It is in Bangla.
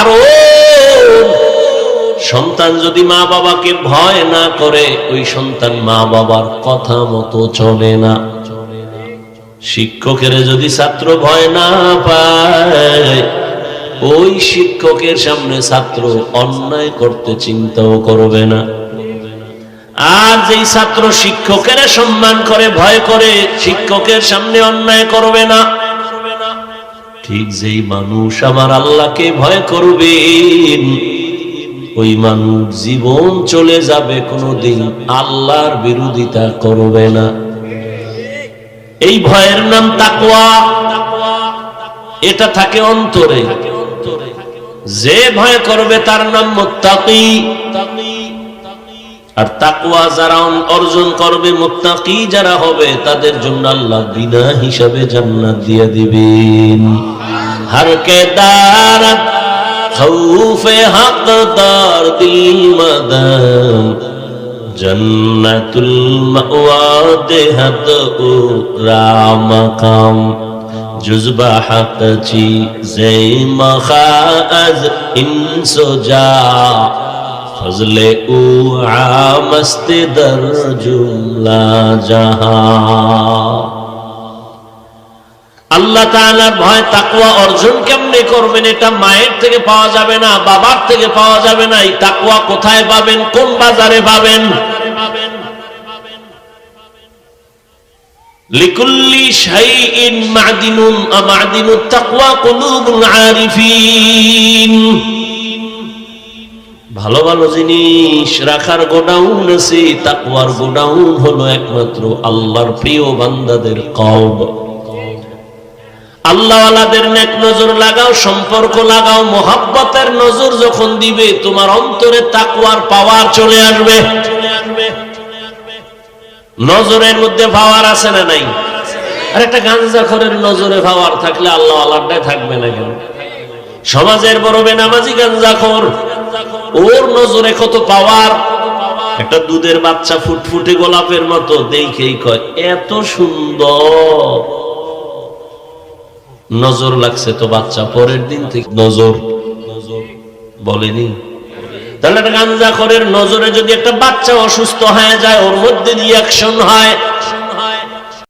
কারণ সন্তান যদি মা বাবাকে ভয় না করে, ওই সন্তান মা বাবার কথা মতো চলে না। শিক্ষকের যদি ছাত্র ভয় না পায়, ওই শিক্ষকের সামনে ছাত্র অন্যায় করতে চিন্তাও করবে না। আর যেই ছাত্র শিক্ষকের সম্মান করে, ভয় করে, শিক্ষকের সামনে অন্যায় করবে না। ঠিক যেই মানুষ আমার আল্লাহকে ভয় করবেন, ওই মানুষ জীবন চলে যাবে, কোনোদিন আল্লাহর বিরোধিতা করবে না। এই ভয়ের নাম তাকওয়া। এটা থাকে অন্তরে। যে ভয় করবে তার নাম মোত্তাকি। আর তাকওয়া যারা অর্জন করবে, মোত্তাকি যারা হবে, তাদের জন্য আল্লাহ বিনা হিসাবে জান্নাত দিয়ে দিবেন। হর কে দারত খৌফে হকদার দিল মদম, জন্নতুল মাওয়া দেহত ও রামকাম জুজবা হক চি জে মখাজ ইনসুজা। ফজলে ও আমস্ত দর জুমলা জাহান আল্লাহ তাআলার ভয়, তাকওয়া অর্জন কেমনে করবেন? এটা মায়ের থেকে পাওয়া যাবে না, বাবার থেকে পাওয়া যাবে না। এই তাকওয়া কোথায় পাবেন? কোন বাজারে পাবেন? লিকুল্লি শাইইন মাদিনুন মাদিনুত তাকওয়া কুলুবুল আরিফিন। ভালো ভালো জিনিস রাখার গোডাউন আছে, তাকওয়ার গোডাউন হলো একমাত্র আল্লাহর প্রিয় বান্দাদের কওম। আল্লাহওয়ালাদের নেক নজর লাগাও, সম্পর্ক লাগাও, মোহাব্বতের নজর যখন দিবে, তোমার অন্তরে তাকুয়ার পাওয়ার চলে আসবে। নজরের মধ্যে পাওয়ার আছে না নাই? আর একটা গাঞ্জাখরের নজরে পাওয়ার থাকলে আল্লাহ আল্লাহটাই থাকবে না কেন? সমাজের বড় বেনামাজি গাঞ্জাখর ওর নজরে কত পাওয়ার? একটা দুধের বাচ্চা ফুটফুটে গোলাপের মতো, দেখেই কয়, এত সুন্দর। নজর লাগছে তো বাচ্চা, পরের দিন থেকে নজর। বলেনি। তাহলে একটা গাঞ্জা করের নজরে যদি একটা বাচ্চা অসুস্থ হয়ে যায়, ওর মধ্যে রিয়াকশন হয়